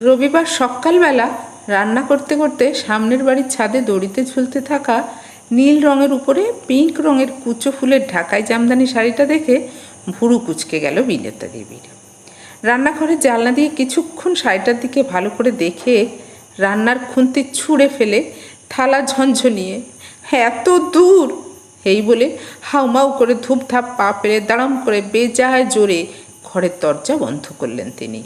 রবিবার সকালবেলা রান্না করতে করতে সামনের বাড়ির ছাদে দড়িতে ঝুলতে থাকা নীল রঙের উপরে পিঙ্ক রঙের কুচো ফুলের ঢাকায় জামদানি শাড়িটা দেখে ভুরু কুচকে গেল বিলেতা দেবীর। রান্নাঘরের জানলা দিয়ে কিছুক্ষণ শাড়িটার দিকে ভালো করে দেখে রান্নার খুন্তি ছুঁড়ে ফেলে থালা ঝঞ্ঝনিয়ে হ্যাঁ এত দূর! এই বলে হাউমাউ করে ধূপধাপ পা পেরে দাঁড়াম করে বেজায় জোরে ঘরের দরজা বন্ধ করলেন তিনি।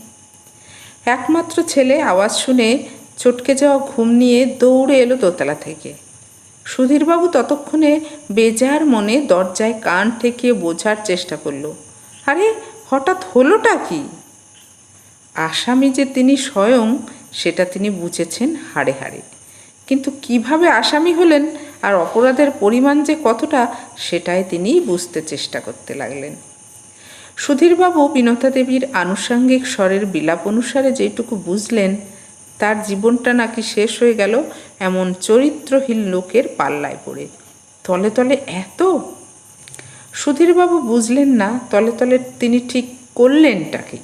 একমাত্র ছেলে আওয়াজ শুনে চটকে যাওয়া ঘুম নিয়ে দৌড়ে এলো দোতলা থেকে। সুধীরবাবু ততক্ষণে বেজার মনে দরজায় কান ঠেকিয়ে বোঝার চেষ্টা করল। আরে, হঠাৎ হলোটা কি? আসামি যে তিনি স্বয়ং, সেটা তিনি বুঝেছেন হাড়ে হাড়ে। কিন্তু কীভাবে আসামি হলেন আর অপরাধের পরিমাণ যে কতটা, সেটাই তিনি বুঝতে চেষ্টা করতে লাগলেন। সুধীরবাবু বিনতা দেবীর আনুষঙ্গিক স্বরের বিলাপ অনুসারে যেটুকু বুঝলেন, তার জীবনটা নাকি শেষ হয়ে গেল এমন চরিত্রহীন লোকের পাল্লায় পড়ে। তলে তলে এত? সুধীরবাবু বুঝলেন না তলে তলে তিনি ঠিক করলেনটাকে।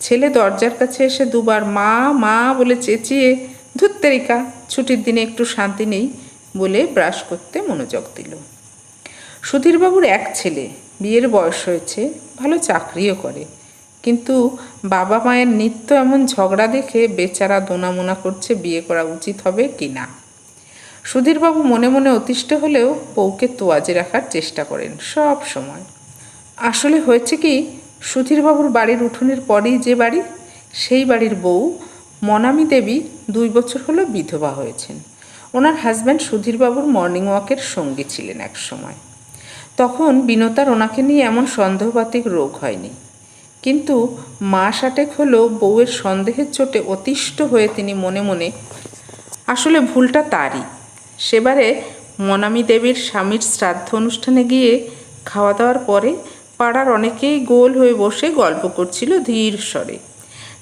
ছেলে দরজার কাছে এসে দুবার মা মা বলে চেঁচিয়ে ধুত্তেরিকা ছুটির দিনে একটু শান্তি নেই বলে ব্রাশ করতে মনোযোগ দিল। সুধীরবাবুর এক ছেলে বিয়ের বয়স হয়েছে, ভালো চাকরিও করে। কিন্তু বাবা মায়ের নিত্য এমন ঝগড়া দেখে বেচারা দোনামোনা করছে বিয়ে করা উচিত হবে কি না। সুধীরবাবু মনে মনে অতিষ্ঠ হলেও বউকে তোয়াজে রাখার চেষ্টা করেন সব সময়। আসলে হয়েছে কি, সুধীরবাবুর বাড়ির উঠোনের পরেই যে বাড়ি, সেই বাড়ির বউ মনামী দেবী দুই বছর হলো বিধবা হয়েছেন। ওনার হাজব্যান্ড সুধীরবাবুর মর্নিং ওয়াকের সঙ্গী ছিলেন এক সময় তখন বিনতার ওনাকে নিয়ে এমন সন্দেহবাতিক রোগ হয়নি। কিন্তু মাস আটেক হলো বউয়ের সন্দেহের চোটে অতিষ্ঠ হয়ে তিনি মনে মনে, আসলে ভুলটা তারই। সেবারে মনামী দেবীর স্বামীর শ্রাদ্ধ অনুষ্ঠানে গিয়ে খাওয়া দাওয়ার পরে পাড়ার অনেকেই গোল হয়ে বসে গল্প করছিল ধীর স্বরে।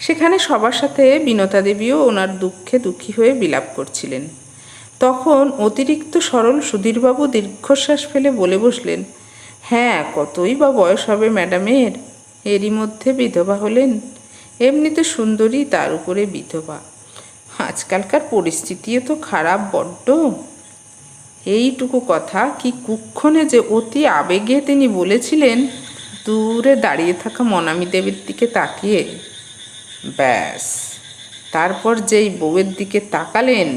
সেখানে সবার সাথে বিনতা দেবীও ওনার দুঃখে দুঃখী হয়ে বিলাপ করছিলেন। তখন অতিরিক্ত সরল সুধীরবাবু দীর্ঘশ্বাস ফেলে বলে বসলেন হ্যাঁ কতই বা বয়স হবে ম্যাডামের? এরই মধ্যে বিধবা হলেন। এমনিতে সুন্দরী, তার উপরে বিধবা। আজকালকার পরিস্থিতিও তো খারাপ, বড্ড। এইটুকু কথা কি কুক্ষণে যে অতি আবেগে তিনি বলেছিলেন, দূরে দাঁড়িয়ে থাকা মনামী দেবীর দিকে তাকিয়ে। ব্যাস, তারপর যেই বউয়ের দিকে তাকালেন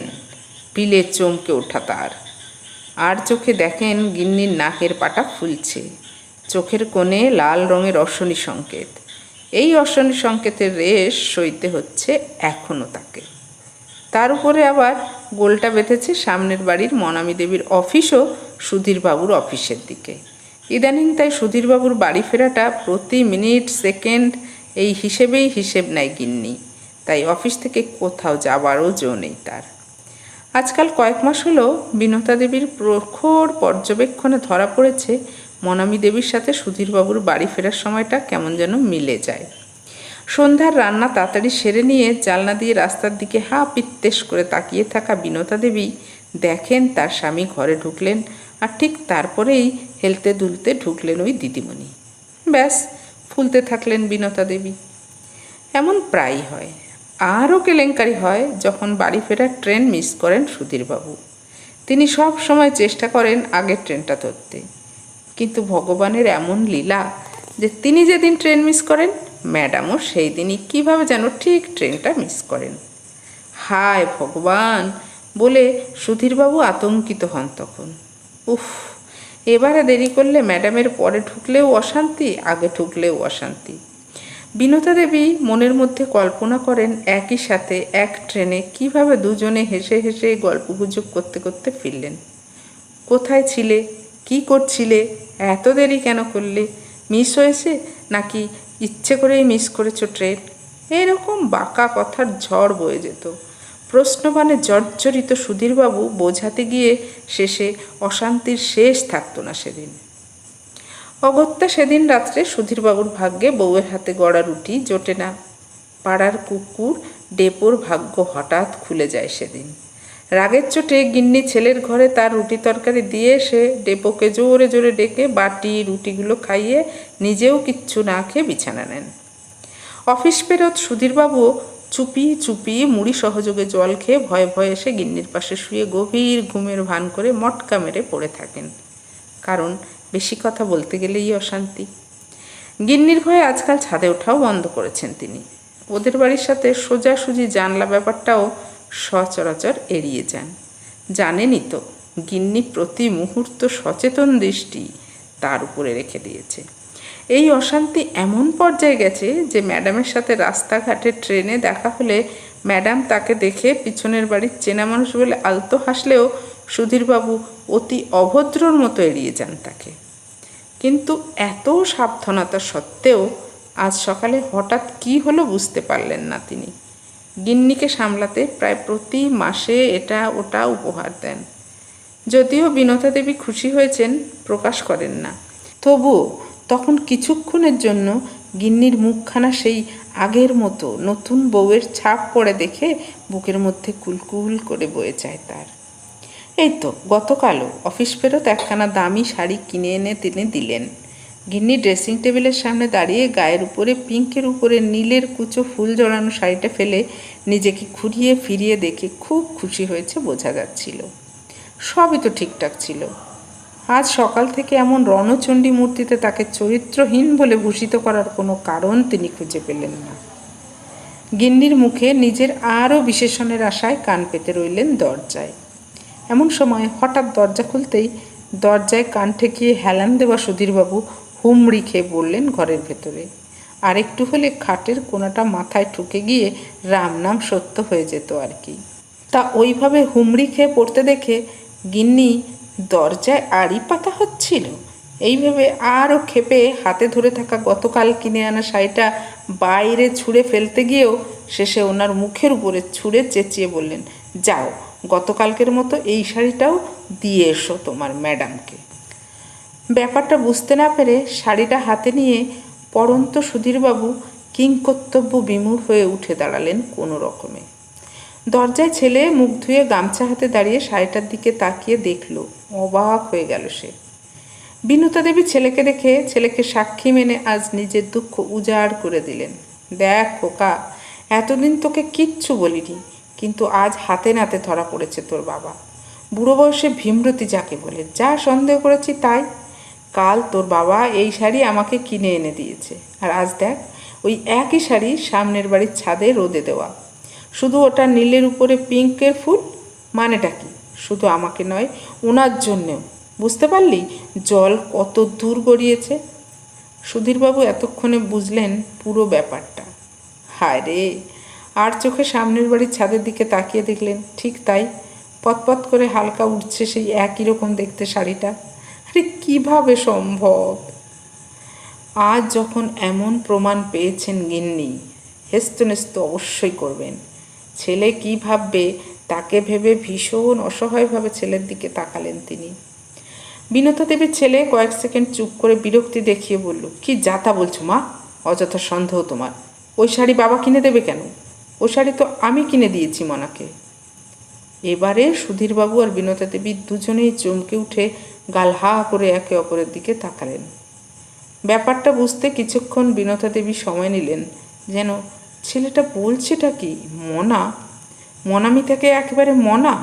পিলে চমকে ওঠা তার। আর চোখে দেখেন গিন্নির নাকের পাটা ফুলছে। চোখের কোণে লাল রঙের অশ্বনী সংকেত। এই অশ্বনী সংকেতের রেশ সইতে হচ্ছে এখনও তাকে। তার উপরে আবার গোলটা বেঁধেছে সামনের বাড়ির মনামী দেবীর অফিসও সুধীরবাবুর অফিসের দিকে। ইদানিং তাই সুধীরবাবুর বাড়ি ফেরাটা প্রতি মিনিট, সেকেন্ড, এই হিসেবেই হিসেব নেয় গিন্নি। তাই অফিস থেকে কোথাও যাবারও জো নেই তার। আজকাল কয়েক মাস হলো বিনতা দেবীর প্রখর পর্যবেক্ষণে ধরা পড়েছে মনামী দেবীর সাথে সুধীরবাবুর বাড়ি ফেরার সময়টা কেমন যেন মিলে যায়। সন্ধ্যার রান্না তাড়াতাড়ি সেরে নিয়ে জালনা দিয়ে রাস্তার দিকে হা পিত্তেশ করে তাকিয়ে থাকা বিনতা দেবী দেখেন তার স্বামী ঘরে ঢুকলেন আর ঠিক তারপরেই হেলতে দুলতে ঢুকলেন ওই দিদিমণি। ব্যাস, ফুলতে থাকলেন বিনতা দেবী। এমন প্রায়ই হয়। আরও কেলেঙ্কারি হয় যখন বাড়ি ফেরার ট্রেন মিস করেন সুধীরবাবু। তিনি সব সময় চেষ্টা করেন আগের ট্রেনটা ধরতে। কিন্তু ভগবানের এমন লীলা যে তিনি যেদিন ট্রেন মিস করেন, ম্যাডামও সেই দিনই কীভাবে যেন ঠিক ট্রেনটা মিস করেন। হায় ভগবান! বলে সুধীরবাবু আতঙ্কিত হন তখন। উফ, এবারে দেরি করলে ম্যাডামের পরে ঢুকলেও অশান্তি, আগে ঢুকলেও অশান্তি। বিনতা দেবী মনের মধ্যে কল্পনা করেন একই সাথে এক ট্রেনে কীভাবে দুজনে হেসে হেসে গল্পগুজব করতে করতে ফিরলেন। কোথায় ছিলে? কি করছিলে? এত দেরি কেন করলে? মিস হয়েছে? নাকি ইচ্ছে করেই মিস করেছ ট্রেন? এরকম বাঁকা কথার ঝড় বয়ে যেত। প্রশ্নবানে জর্জরিত সুধীরবাবু বোঝাতে গিয়ে শেষে অশান্তির শেষ থাকতো না সেদিন। অগত্যা সেদিন রাত্রে সুধীরবাবুর ভাগ্যে বউয়ের হাতে গড়া রুটি জোটে না। পাড়ার কুকুর ডেপোর ভাগ্য হঠাৎ খুলে যায় সেদিন। রাগের চোটে গিন্নি ছেলের ঘরে তার রুটি তরকারি দিয়ে এসে ডেপোকে জোরে জোরে ডেকে বাটি, রুটিগুলো খাইয়ে নিজেও কিচ্ছু না খেয়ে বিছানা নেন। অফিস ফেরত সুধীরবাবু চুপি চুপি মুড়ি সহযোগে জল খেয়ে ভয়ে ভয়ে এসে গিন্নির পাশে শুয়ে গভীর ঘুমের ভান করে মটকা মেরে পড়ে থাকেন। কারণ বেশি কথা বলতে গেলেই অশান্তি। গিন্নির ভয়ে আজকাল ছাদে ওঠাও বন্ধ করেছেন তিনি। ওদের বাড়ির সাথে সোজাসুজি জানলা ব্যাপারটাও সচরাচর এড়িয়ে যান। জানেনই তো, গিন্নি প্রতি মুহূর্ত সচেতন দৃষ্টি তার উপরে রেখে দিয়েছে। এই অশান্তি এমন পর্যায়ে গেছে যে ম্যাডামের সাথে রাস্তাঘাটে ট্রেনে দেখা হলে ম্যাডাম তাকে দেখে পিছনের বাড়ির চেনা মানুষ বলে আলতো হাসলেও সুধীরবাবু অতি অভদ্রর মতো এড়িয়ে যান তাকে। কিন্তু এত সাবধানতা সত্ত্বেও আজ সকালে হঠাৎ কি হলো বুঝতে পারলেন না তিনি। গিন্নিকে সামলাতে প্রায় প্রতি মাসে এটা ওটা উপহার দেন। যদিও বিনতা দেবী খুশি হয়েছেন, প্রকাশ করেন না। তবুও তখন কিছুক্ষণের জন্য গিন্নির মুখখানা সেই আগের মতো নতুন বউয়ের ছাপ পড়ে দেখে বুকের মধ্যে কুলকুল করে বয়ে যায় তার। এই তো গতকালও অফিস ফেরত একখানা দামি শাড়ি কিনে এনে তিনি দিলেন। গিন্নি ড্রেসিং টেবিলের সামনে দাঁড়িয়ে গায়ের উপরে পিঙ্কের উপরে নীলের কুচো ফুল জড়ানো শাড়িটা ফেলে নিজেকে ঘুরিয়ে ফিরিয়ে দেখে খুব খুশি হয়েছে বোঝা যাচ্ছিল। সবই তো ঠিকঠাক ছিল। আজ সকাল থেকে এমন রণচণ্ডী মূর্তিতে তাকে চরিত্রহীন বলে ভূষিত করার কোনো কারণ তিনি খুঁজে পেলেন না। গিন্নির মুখে নিজের আরও বিশেষণের আশায় কান পেতে রইলেন দরজায়। এমন সময় হঠাৎ দরজা খুলতেই দরজায় কান ঠেকিয়ে হেলান দেওয়া সুধীরবাবু হুমড়ি খেয়ে বললেন ঘরের ভেতরে আর একটু হলে খাটের কোনাটা মাথায় ঠুকে গিয়ে রাম নাম সত্য হয়ে যেত আর কি। তা ওইভাবে হুমড়ি খেয়ে পড়তে দেখে গিন্নি, দরজায় আড়ি পাতা হচ্ছিল? এইভাবে আরও খেপে হাতে ধরে থাকা গতকাল কিনে আনা শাড়িটা বাইরে ছুঁড়ে ফেলতে গিয়েও শেষে ওনার মুখের উপরে ছুঁড়ে চেঁচিয়ে বললেন, যাও গতকালকের মতো এই শাড়িটাও দিয়ে এসো তোমার ম্যাডামকে। ব্যাপারটা বুঝতে না পেরে শাড়িটা হাতে নিয়ে পরন্ত সুধীরবাবু কিংকর্তব্য বিমূঢ় হয়ে উঠে দাঁড়ালেন কোনো রকমে। দরজায় ছেলে মুখ ধুয়ে গামছা হাতে দাঁড়িয়ে শাড়িটার দিকে তাকিয়ে দেখল, অবাক হয়ে গেল সে। বিনুতা দেবী ছেলেকে দেখে ছেলেকে সাক্ষী মেনে আজ নিজের দুঃখ উজাড় করে দিলেন। দেখ খোকা, এতদিন তোকে কিচ্ছু বলিনি কিন্তু আজ হাতে নাতে ধরা পড়েছে তোর বাবা। বুড়ো বয়সে ভীমরতি যাকে বলে, যা সন্দেহ করেছি তাই। কাল তোর বাবা এই শাড়ি আমাকে কিনে এনে দিয়েছে। আর আজ দেখ, ওই একই শাড়ি সামনের বাড়ির ছাদে রোদে দেওয়া। শুধু ওটা নীলের উপরে পিঙ্কের ফুল মানেটা কি? শুধু আমাকে নয় ওনার জন্যেও। বুঝতে পারলি? জল কত দূর গড়িয়েছে। সুধীরবাবু এতক্ষণে বুঝলেন পুরো ব্যাপারটা। হায় রে! আর চোখে সামনের বাড়ির ছাদের দিকে তাকিয়ে দেখলেন, ঠিক তাই। পতপত করে হালকা উঠছে সেই একই রকম দেখতে শাড়িটা। আরে, কীভাবে সম্ভব? আজ যখন এমন প্রমাণ পেয়েছেন গিন্নি, হেস্তনেস্ত অবশ্যই করবেন। ছেলে কি ভাববে, তাকে ভেবে ভীষণ অসহায়ভাবে ছেলের দিকে তাকালেন তিনি। বিনতা দেবীর ছেলে কয়েক সেকেন্ড চুপ করে বিরক্তি দেখিয়ে বলল, কি যাতা বলছো মা? অযথা সন্দেহ তোমার। ওই শাড়ি বাবা কিনে দেবে কেন? ওই শাড়ি তো আমি কিনে দিয়েছি মনাকে। এবারে সুধীরবাবু আর বিনতা দেবী দুজনেই চমকে উঠে গাল হা করে একে অপরের দিকে তাকালেন। ব্যাপারটা বুঝতে কিছুক্ষণ বিনতা দেবী সময় নিলেন। যেন ছেলেটা বলছেটা কি, মনা? মনামি তাকে একেবারে মনা?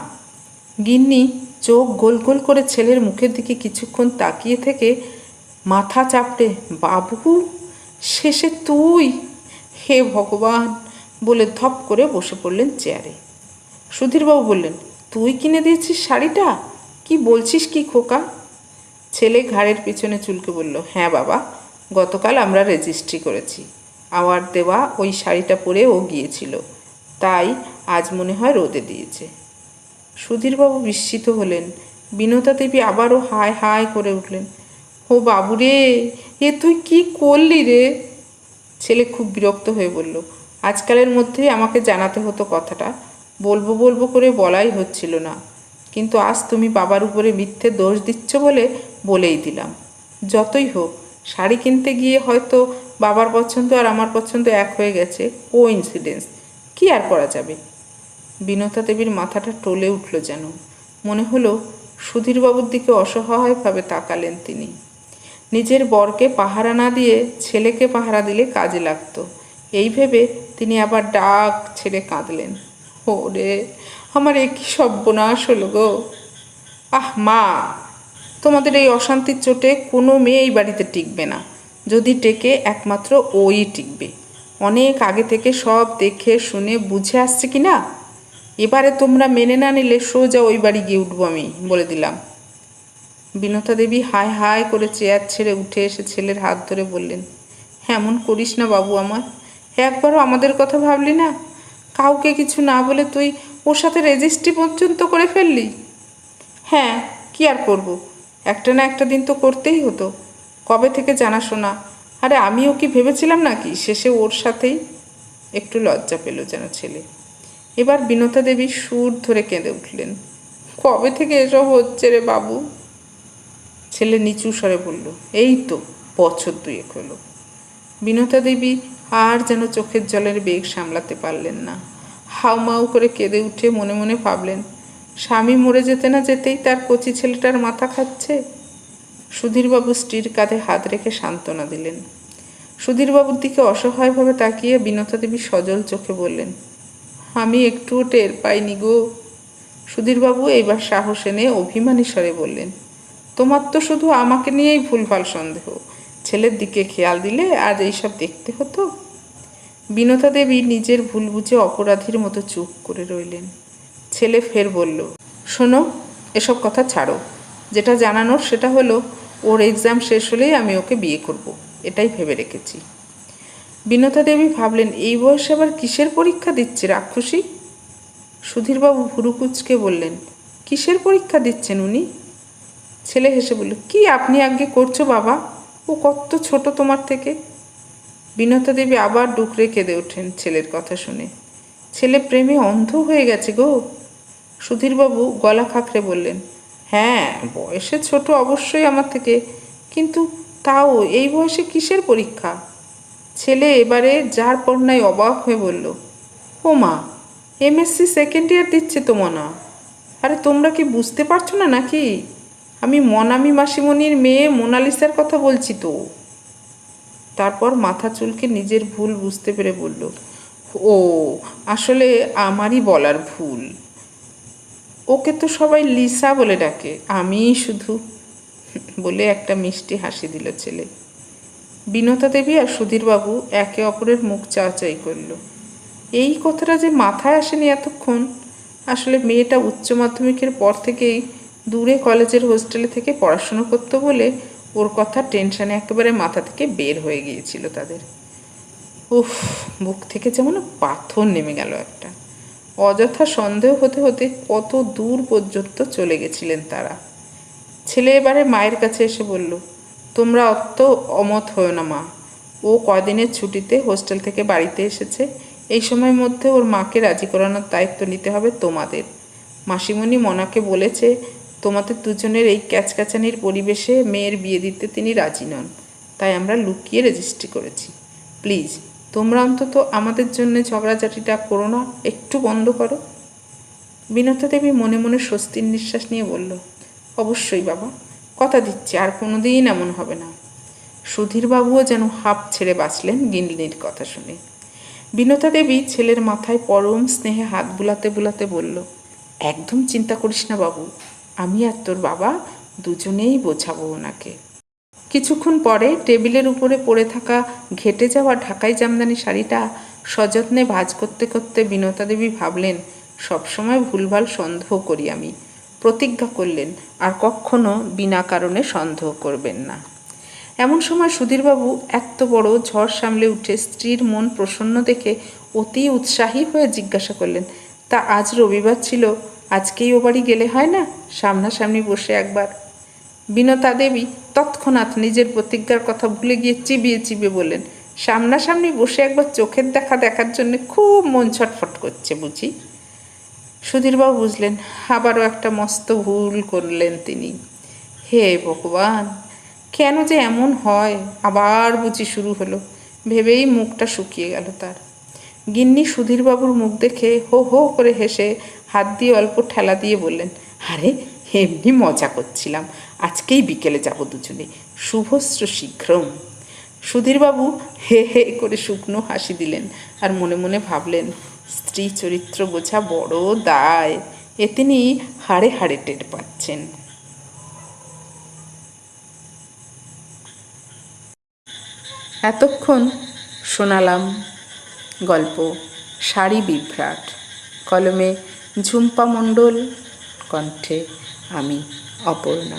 গিন্নি চোখ গোল গোল করে ছেলের মুখের দিকে কিছুক্ষণ তাকিয়ে থেকে মাথা চাপড়ে, বাবু, শেষে তুই? হে ভগবান বলে ধপ করে বসে পড়লেন চেয়ারে। সুধীরবাবু বললেন, তুই কিনে দিয়েছিস শাড়িটা? কি বলছিস কি খোকা? ছেলে ঘাড়ের পিছনে চুলকে বলল হ্যাঁ বাবা, গতকাল আমরা রেজিস্ট্রি করেছি। আমার দেওয়া ওই শাড়িটা পরে ও গিয়েছিল। তাই আজ মনে হয় রোদে দিয়েছে। সুধীরবাবু বিস্মিত হলেন। বিনতা দেবী আবারও হায় হায় করে উঠলেন, ও বাবুরে, এ তুই কি করলি রে? ছেলে খুব বিরক্ত হয়ে বলল আজকালের মধ্যেই আমাকে জানাতে হতো কথাটা। বলব বলব করে বলাই হচ্ছিল না। কিন্তু আজ তুমি বাবার উপরে মিথ্যে দোষ দিচ্ছ বলে বলেই দিলাম। যতই হোক, শাড়ি কিনতে গিয়ে হয়তো বাবার পছন্দ আর আমার পছন্দ এক হয়ে গেছে। ও ইনসিডেন্স কি আর করা যাবে? বিনতা দেবীর মাথাটা টলে উঠল যেন। মনে হলো সুধীরবাবুর দিকে অসহায়ভাবে তাকালেন তিনি। নিজের বরকে পাহারা না দিয়ে ছেলেকে পাহারা দিলে কাজে লাগতো। এই ভেবে তিনি আবার ডাক ছেড়ে কাঁদলেন। ওরে, আমার এ কি সর্বনাশ হলো গো? আহ, মা, তোমাদের এই অশান্তির চোটে কোনো মেয়ে এই বাড়িতে টিকবে না। যদি টেকে, একমাত্র ওই টিকবে। অনেক আগে থেকে সব দেখে, শুনে, বুঝে আসছে কি না? এবারে তোমরা মেনে না নিলে সোজা ওই বাড়ি গিয়ে উঠবো আমি, বলে দিলাম। বিনতা দেবী হায় হায় করে চেয়ার ছেড়ে উঠে এসে ছেলের হাত ধরে বললেন, এমন করিস না বাবু আমার। একবারও আমাদের কথা ভাবলি না? কাউকে কিছু না বলে তুই ওর সাথে রেজিস্ট্রি পর্যন্ত করে ফেললি? হ্যাঁ কি আর করব? একটা না একটা দিন তো করতেই হতো। কবে থেকে জানাশোনা? আরে আমিও কি ভেবেছিলাম নাকি শেষে ওর সাথেই? একটু লজ্জা পেল যেন ছেলে। এবার বিনতা দেবী সুর ধরে কেঁদে উঠলেন। কবে থেকে এসব হচ্ছে রে বাবু? ছেলে নিচু স্বরে বলল, এই তো বছর দুয়েক হলো। বিনতা দেবী আর যেন চোখের জলের বেগ সামলাতে পারলেন না। হাউমাউ করে কেঁদে উঠে মনে মনে ভাবলেন, স্বামী মরে যেতে না যেতেই তার কচি ছেলেটার মাথা খাচ্ছে? সুধীরবাবু স্ত্রীর কাঁধে হাত রেখে সান্ত্বনা দিলেন। সুধীরবাবুর দিকে অসহায়ভাবে তাকিয়ে বিনতা দেবী সজল চোখে বললেন, আমি একটুও টের পাইনি গো। সুধীরবাবু এইবার সাহস এনে অভিমানী স্বরে বললেন, তোমার তো শুধু আমাকে নিয়েই ভুলভাল সন্দেহ। ছেলের দিকে খেয়াল দিলে আজ এইসব দেখতে হতো। বিনতা দেবী নিজের ভুল বুঝে অপরাধীর মতো চুপ করে রইলেন। ছেলে ফের বলল, শোনো, এসব কথা ছাড়ো। যেটা জানানোর সেটা হলো, ওর এক্সাম শেষ হলেই আমি ওকে বিয়ে করব। এটাই ভেবে রেখেছি। বিনতা দেবী ভাবলেন, এই বয়সে আবার কিসের পরীক্ষা দিচ্ছে রাক্ষসী? সুধীরবাবু ভুরুকুচকে বললেন, কিসের পরীক্ষা দিচ্ছেন উনি? ছেলে হেসে বলল, কি আপনি আগে করছ বাবা? ও কত ছোট তোমার থেকে। বিনতা দেবী আবার ডুকরে কেঁদে ওঠেন ছেলের কথা শুনে। ছেলে প্রেমে অন্ধ হয়ে গেছে গো। সুধীরবাবু গলা খাঁকড়ে বললেন হ্যাঁ বয়সে ছোট অবশ্যই আমার থেকে, কিন্তু তাও এই বয়সে কিসের পরীক্ষা? ছেলে এবারে যার পড়নায় অবাক হয়ে বলল, ও মা এমএসসি সেকেন্ড ইয়ার দিচ্ছে তো মনা। আরে তোমরা কি বুঝতে পারছ না নাকি? আমি মনামি মাসিমণির মেয়ে মোনালিসার কথা বলছি তো। তারপর মাথা চুলকে নিজের ভুল বুঝতে পেরে বলল, ও, আসলে আমারই বলার ভুল। ওকে তো সবাই লিসা বলে ডাকে, আমিই শুধু, বলে একটা মিষ্টি হাসি দিল ছেলে। বিনতা দেবী আর সুধীরবাবু একে অপরের মুখ চাচাই করল, এই কথাটা যে মাথায় আসেনি এতক্ষণ? আসলে মেয়েটা উচ্চ মাধ্যমিকের পর থেকেই দূরে কলেজের হোস্টেলে থেকে পড়াশুনো করতো বলে ওর কথা টেনশানে একেবারে মাথা থেকে বের হয়ে গিয়েছিল তাদের। উফ, বুক থেকে যেমন পাথর নেমে গেল একটা। অযথা সন্দেহ হতে হতে কত দূর পর্যন্ত চলে গেছিলেন তারা। ছেলে এবারে মায়ের কাছে এসে বলল, তোমরা অত অমত হও না মা। ও কদিনের ছুটিতে হোস্টেল থেকে বাড়িতে এসেছে। এই সময়ের মধ্যে ওর মাকে রাজি করানোর দায়িত্ব নিতে হবে তোমাদের। মাসিমণি মনাকে বলেছে তোমাদের দুজনের এই ক্যাচক্যাচানির পরিবেশে মেয়ের বিয়ে দিতে তিনি রাজি নন। তাই আমরা লুকিয়ে রেজিস্ট্রি করেছি। প্লিজ, তোমরা অন্তত আমাদের জন্য ঝগড়াঝাটিটা করো না, একটু বন্ধ করো। বিনতা দেবী মনে মনে স্বস্তির নিঃশ্বাস নিয়ে বলল, অবশ্যই বাবা, কথা দিচ্ছি, আর কোনোদিন এমন হবে না। সুধীরবাবুও যেন হাঁপ ছেড়ে বাঁচলেন গিন্নির কথা শুনে। বিনতা দেবী ছেলের মাথায় পরম স্নেহে হাত বুলাতে বুলাতে বলল, একদম চিন্তা করিস না বাবু আমি আর তোর বাবা দুজনেই বোঝাবো ওনাকে। কিছুক্ষণ পরে টেবিলের উপরে পড়ে থাকা ঘেটে যাওয়া ঢাকাই জামদানি শাড়িটা সযত্নে ভাজ করতে করতে বিনতা দেবী ভাবলেন, সবসময় ভুলভাল সন্দেহ করি আমি। প্রতিজ্ঞা করলেন, আর কখনো বিনা কারণে সন্দেহ করবেন না। এমন সময় সুধীরবাবু এত বড় ঝড় সামলে উঠে স্ত্রীর মন প্রসন্ন দেখে অতি উৎসাহী হয়ে জিজ্ঞাসা করলেন, তা আজ রবিবার ছিল? আজকেই ও বাড়ি গেলে হয় না? সামনাসামনি বসে একবার। বিনতা দেবী তৎক্ষণাৎ নিজের প্রতিজ্ঞার কথা ভুলে গিয়ে চিবিয়ে চিবিয়ে বললেন, সামনাসামনি বসে একবার চোখের দেখা দেখার জন্য খুব মন ছটফট করছে বুঝি? সুধীরবাবু বুঝলেন, আবারও একটা মস্ত ভুল করলেন তিনি। হে ভগবান, কেন যে এমন হয়? আবার বুঝি শুরু হলো। ভেবেই মুখটা শুকিয়ে গেল তার। গিন্নি সুধীরবাবুর মুখ দেখে হো হো করে হেসে হাত দিয়ে অল্প ঠেলা দিয়ে বললেন, আরে, এমনি মজা করছিলাম। আজকেই বিকেলে যাব দুজনে। শুভস্র শীঘ্রম। সুধীরবাবু হে হে করে শুকনো হাসি দিলেন আর মনে মনে ভাবলেন, স্ত্রী চরিত্র বোঝা বড় দায়। এ তিনি হাড়ে হাড়ে টের পাচ্ছেন। এতক্ষণ শোনালাম গল্প, শাড়ি বিভ্রাট, কলমে ঝুম্পা মণ্ডল কণ্ঠে আমি অপর্ণা।